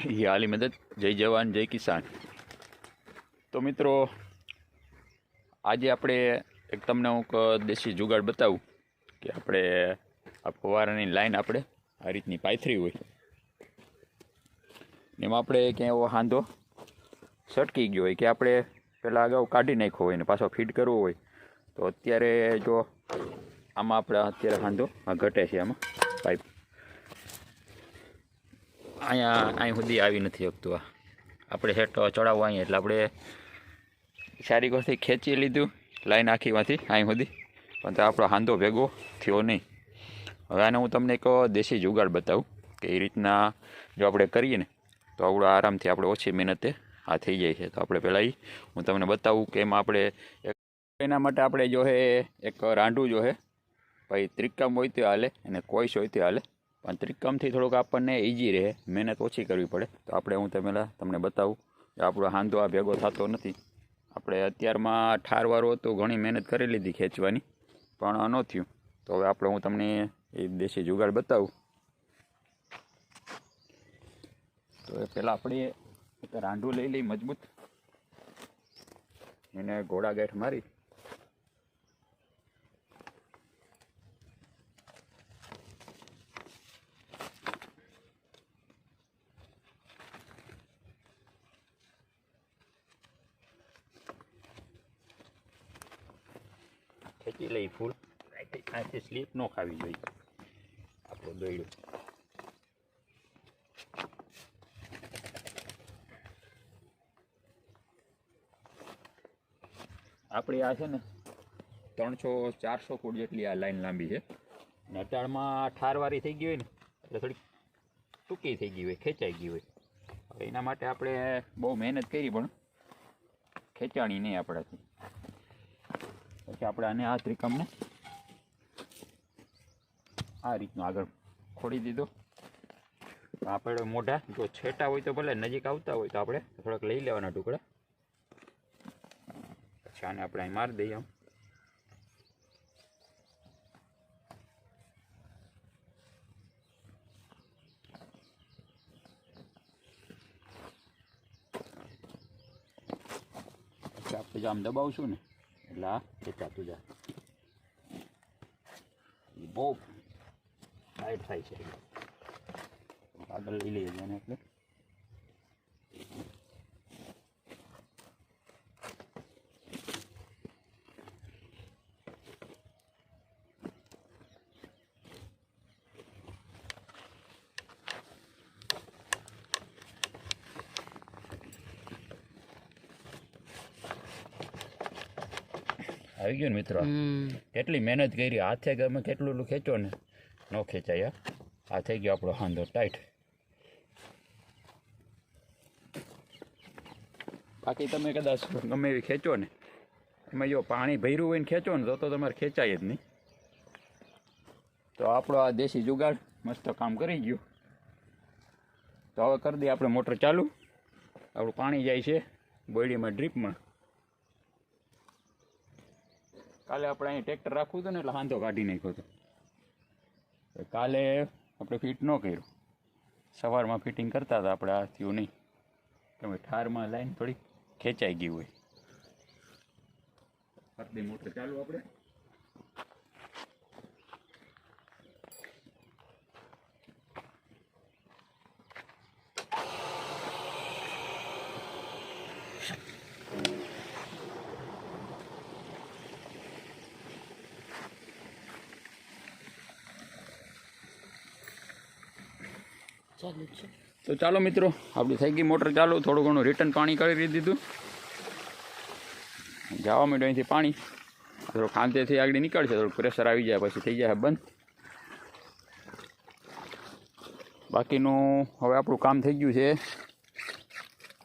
હાલી મદદ. જય જવાન, જય કિસાન. તો મિત્રો, આજે આપણે એક તમને હું દેશી જુગાડ બતાવું કે આપણે આ ફવારાની લાઈન આપણે આ રીતની પાથરી હોય. એમાં આપણે ક્યાંય એવો હાંધો સટકી ગયો હોય કે આપણે પહેલાં અગાઉ કાઢી નાખ્યો હોય ને પાછો ફીટ કરવો હોય. તો અત્યારે જો આમાં આપણે અત્યારે હાંધો ઘટે છે આમાં. અહીંયા અહીં સુધી આવી નથી શકતું આ. આપણે હેટ ચડાવવા અહીંયા, એટલે આપણે સારી કોરથી ખેંચી લીધું, લાઈન આખીમાંથી અહીં સુધી. પણ તો આપણો હાંધો ભેગો થયો નહીં. હવે આને હું તમને એક દેશી જુગાડ બતાવું, કે એ રીતના જો આપણે કરીએ ને, તો આપણો આરામથી આપણે ઓછી મહેનતે આ થઈ જાય છે. તો આપણે પહેલાં હું તમને બતાવું કે એમાં આપણે એના માટે આપણે જો હે એક રાંડું જો હે, ભાઈ ત્રિકમ હોય તો હાલે અને કોઈશ હોય તો હાલે. પણ ત્રિકમથી થોડુંક આપણને ઇઝી રહે. મહેનત ઓછી કરવી પડે. તો આપણે હું તમે તમને બતાવું કે આપણો હાંધો આ ભેગો થતો નથી. આપણે અત્યારમાં ઠારવાળું હતું, ઘણી મહેનત કરી લીધી ખેંચવાની, પણ ન થયું. તો હવે આપણે હું તમને એ દેશી જુગાડ બતાવું. તો એ પહેલાં આપણે રાંડું લઈ લઈ મજબૂત. એને ઘોડા ગાંઠ મારી ખેંચી લઈ ફૂલ આથી સ્લીપ ન ખાવી જોઈએ. આપણો દોયડો આપણી આ છે ને ત્રણસો ચારસો ફૂટ જેટલી આ લાઈન લાંબી છે. ને અટાણમાં ઠારવારી થઈ ગઈ હોય ને એટલે થોડીક ટૂંકી થઈ ગઈ હોય ખેંચાઈ ગઈ હોય. હવે એના માટે આપણે બહુ મહેનત કરી પણ ખેંચાણી નહીં આપણાથી. પછી આપણે આને આ ત્રિકમને આ રીતનું આગળ ખોડી દીધો. આપણે મોઢા, જો છેટા હોય તો ભલે, નજીક આવતા હોય તો આપણે થોડાક લઈ લેવાના ટુકડા. પછી આને આપણે અહીં મારી દઈએ આમ. આપણે જો આમ દબાવશું ને. એટલે આ જાય એ બહુ ટાઈટ થાય છે. આગળ લઈ લઈએ એને એટલે. આવી ગયું ને મિત્રો? કેટલી મહેનત કરી હાથે ગમે કેટલું ખેંચો ને. ન ખેંચાય આ. થઈ ગયો આપણો હાંધો ટાઈટ બાકી તમે કદાચ ગમે એવી ખેંચો ને, એમાં જો પાણી ભર્યું હોય ને ખેંચો ને, તો તમારે ખેંચાય જ નહીં. તો આપણો આ દેશી જુગાડ મસ્ત કામ કરી ગયું. તો હવે કરી દઈએ આપણે મોટર ચાલુ. આપણું પાણી જાય છે બોયડીમાં ડ્રીપમાં. કાલે આપણે અહીં ટ્રેક્ટર રાખવું હતું ને એટલે હાંધો કાઢી નાખ્યો હતો. કાલે આપણે ફિટ ન કર્યું. સવારમાં ફિટિંગ કરતા હતા આપણે, આ થયું નહીં. કેમ કે ઠારમાં લાઈન થોડી ખેંચાઈ ગઈ હોય. મોટર ચાલુ આપણે. તો ચાલો મિત્રો, આપણી થઈ ગઈ મોટર ચાલુ. થોડું ઘણું રિટર્ન પાણી કરી દીધું. જવા માંડ્યું અહીંથી પાણી. થોડું ખાંતેથી આગળ નીકળશે થોડું પ્રેશર આવી જાય, પછી થઈ જાય બંધ. બાકીનું હવે આપણું કામ થઈ ગયું છે.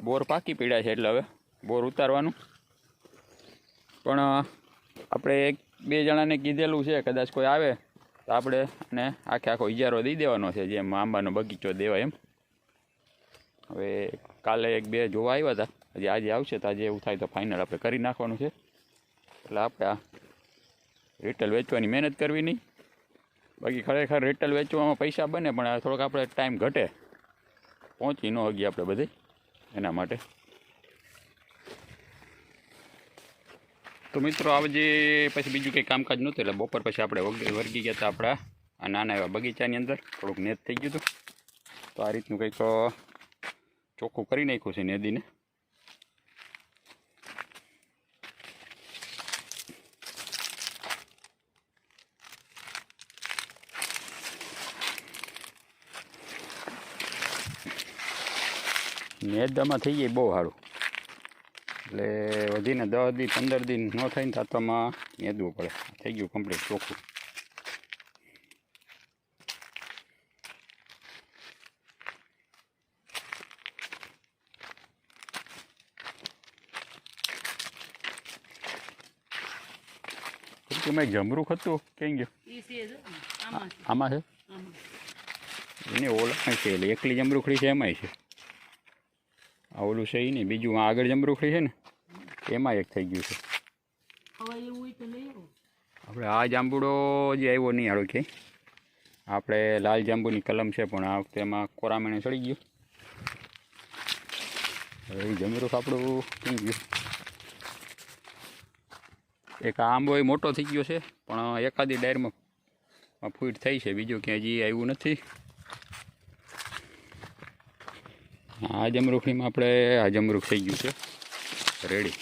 બોર પાકી પીડ્યા છે એટલે હવે બોર ઉતારવાનું. પણ આપણે એક બે જણાને કીધેલું છે, કદાચ કોઈ આવે. તો આપણે ને આખે આખો ઇજારો દઈ દેવાનો છે, જેમ આંબાનો બગીચો દેવાય એમ. હવે કાલે એક બે જોવા આવ્યા હતા હજી આજે આવશે તો આજે એવું થાય તો ફાઇનલ આપણે કરી નાખવાનું છે. એટલે આપણે આ રિટેલ વેચવાની મહેનત કરવી નહીં. બાકી ખરેખર રિટેલ વેચવામાં પૈસા બને, પણ થોડોક આપણે ટાઈમ ઘટે. પહોંચી ન હગી આપણે બધે. એના માટે તો મિત્રો આજે પછી બીજું કંઈ કામકાજ નહોતું એટલે બપોર પછી આપણે વર્ગી ગયા હતા આપણા આ નાના એવા બગીચાની અંદર. થોડુંક નેત થઈ ગયું હતું. તો આ રીતનું કંઈક ચોખ્ખું કરી નાખ્યું છે નેદીને. નેદામાં થઈ જાય બહુ સારું. એટલે વધીને દસ દી પંદર દિન ન થાય ને તાતમાં નેદવું પડે. થઈ ગયું કમ્પ્લીટ ચોખ્ખું. મેં જમરૂખ હતું ક્યાં ગયું? ઈ છે જો આમાં છે. આમાં છે? એને ઓળખાય છે એટલે એકલી જમરૂખડી છે એમાંય છે. આ ઓલું છે એ નહીં બીજું આગળ જમરૂખડી છે ને? એમાં એક થઈ ગયું છે. આપણે આ જાંબુડો જે આવ્યો નહીં હાલો કે આપણે લાલ જાંબુની કલમ છે પણ આ વખતે એમાં કોરામણે ચડી ગયું. હવે જમીરું આપણું થઈ ગયું. એક આંબો એ મોટો થઈ ગયો છે પણ એકાદી ડાયરમાં ફૂટ થઈ છે બીજું ક્યાંય હજી આવ્યું નથી. આ જમરૂખડીમાં આપણે આ જમરૂખ થઈ ગયું છે. રેડી.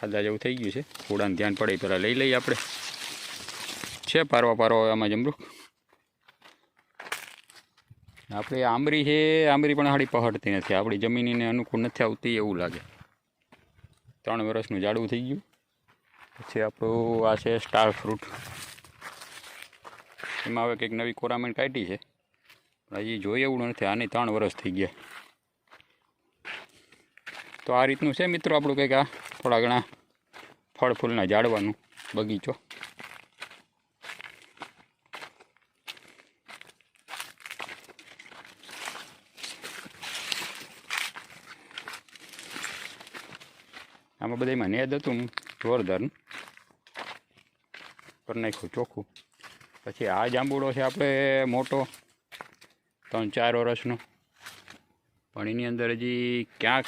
ખાધા જેવું થઈ ગયું છે. થોડાને ધ્યાન પડે પહેલાં લઈ લઈએ આપણે. છે પારવા પારવા આમાં જમરૂખ આપણે આંબરી છે, આંબરી પણ હાડી પહડતી નથી. આપણી જમીનને અનુકૂળ નથી આવતી એવું લાગે. ત્રણ વર્ષનું જાડવું થઈ ગયું. પછી આપણું આ છે સ્ટાર ફ્રૂટ. એમાં હવે કંઈક નવી કોરામણ કાઢી છે. હજી જોઈએ એવું નથી. આની ત્રણ વર્ષ થઈ ગયા. તો આ રીતનું છે મિત્રો આપણું કંઈક આ? થોડા ઘણા ફળ ફૂલના ઝાડવાનું બગીચો. આમાં બધામાં નેદ હતું જોરદારનું કરી નાખ્યું ચોખ્ખું. પછી આ જાંબુડો છે આપણે મોટો, ત્રણ ચાર વર્ષનો. પણ એની અંદર હજી ક્યાંક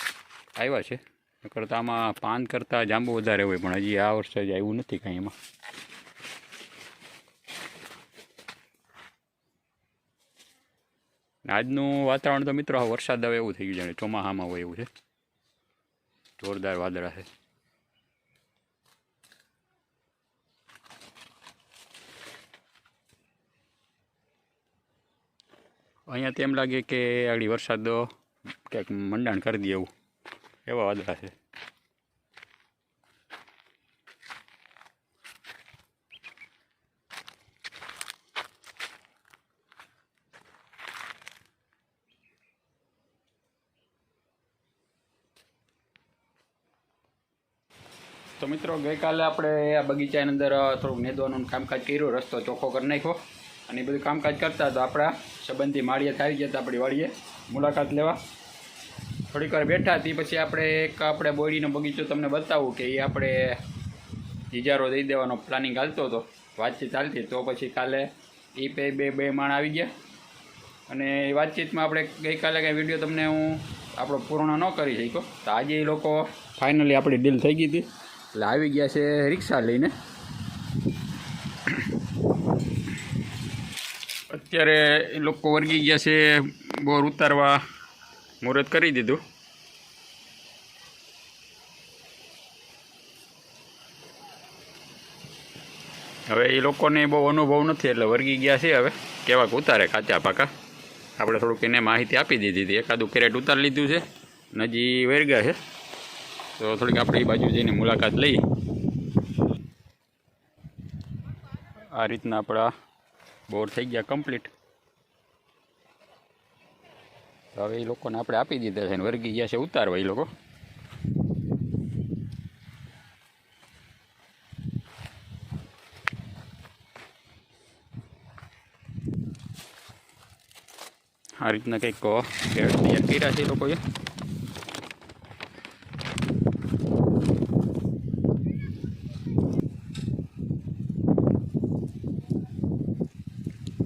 આવ્યા છે. કરતાં આમાં પાન કરતાં જાંબુ વધારે હોય, પણ હજી આ વર્ષે જ આવ્યું નથી કાંઈ એમાં. આજનું વાતાવરણ તો મિત્રો વરસાદ આવે એવું થઈ ગયું જાણે ચોમાસામાં હોય એવું છે. જોરદાર વાદળા છે. અહીંયા તો એમ લાગે કે આગળ વરસાદ ક્યાંક મંડાણ કરી દે એવું. એવા વાદળા છે તો મિત્રો, ગઈકાલે આપણે આ બગીચાની અંદર થોડુંક નેદવાનું કામકાજ કર્યું, રસ્તો ચોખ્ખો કરી નાખ્યો. અને એ બધું કામકાજ કરતા તો આપણા સંબંધી માળીએ આવી હતા, આપણી વાળીએ મુલાકાત લેવા. થોડીક વાર બેઠા હતી, પછી આપણે એક આપણે બોડીનો બગીચો તમને બતાવું કે એ આપણે ઇજારો દઈ દેવાનો પ્લાનિંગ હાલતો હતો, વાતચીત ચાલતી તો પછી કાલે એ બે બે બે માણ આવી ગયા. અને એ વાતચીતમાં આપણે ગઈકાલે કાંઈ વીડિયો તમને હું આપણો પૂર્ણ ન કરી શક્યો. તો આજે એ લોકો ફાઇનલી આપણી ડીલ થઈ ગઈ હતી. એટલે આવી ગયા છે રિક્ષા લઈને. અત્યારે એ લોકો વર્ગી ગયા છે બોર ઉતારવા. મુહૂર્ત કરી દીધું. હવે એ લોકોને બહુ અનુભવ નથી, એટલે વર્ગી ગયા છે હવે. કેવાક ઉતારે કાચા પાકા. આપણે થોડુંક એને માહિતી આપી દીધી હતી. એકાદું કેરેટ ઉતારી લીધું છે. નજી વેરગા છે. તો થોડીક આપણે એ બાજુ જઈને મુલાકાત લઈ. આ રીતના આપણા બોર થઈ ગયા કમ્પ્લીટ તો હવે એ લોકોને આપણે આપી દીધા છે ને વર્ગી ગયા છે ઉતારવા એ લોકો આ રીતના કંઈક કેળ તૈયાર કર્યા છે એ લોકોએ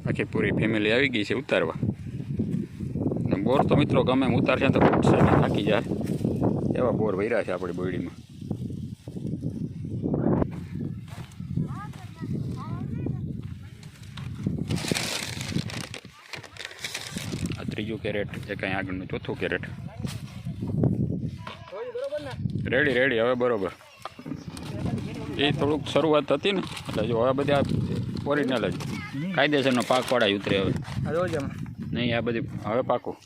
આખી પૂરી ફેમિલી આવી ગઈ છે ઉતારવા ને બોર તો મિત્રો ગમે એમ ઉતારશે તો ફૂટશે ને થાકી જાય. એવા બોર વૈરા છે આપણી બોયડીમાં. આ ત્રીજું કેરેટ એ કાંઈ આગળનું ચોથું કેરેટ. રેડી રેડી હવે બરોબર. એ થોડુંક શરૂઆત હતી ને એટલે જો હવે બધા ઓરિજિનલ જ. કાયદેસરનો પાક પડાય ઉતરે હવે. નહીં આ બધી હવે પાકું.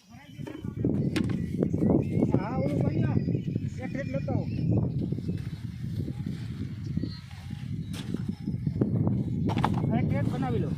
না বিলো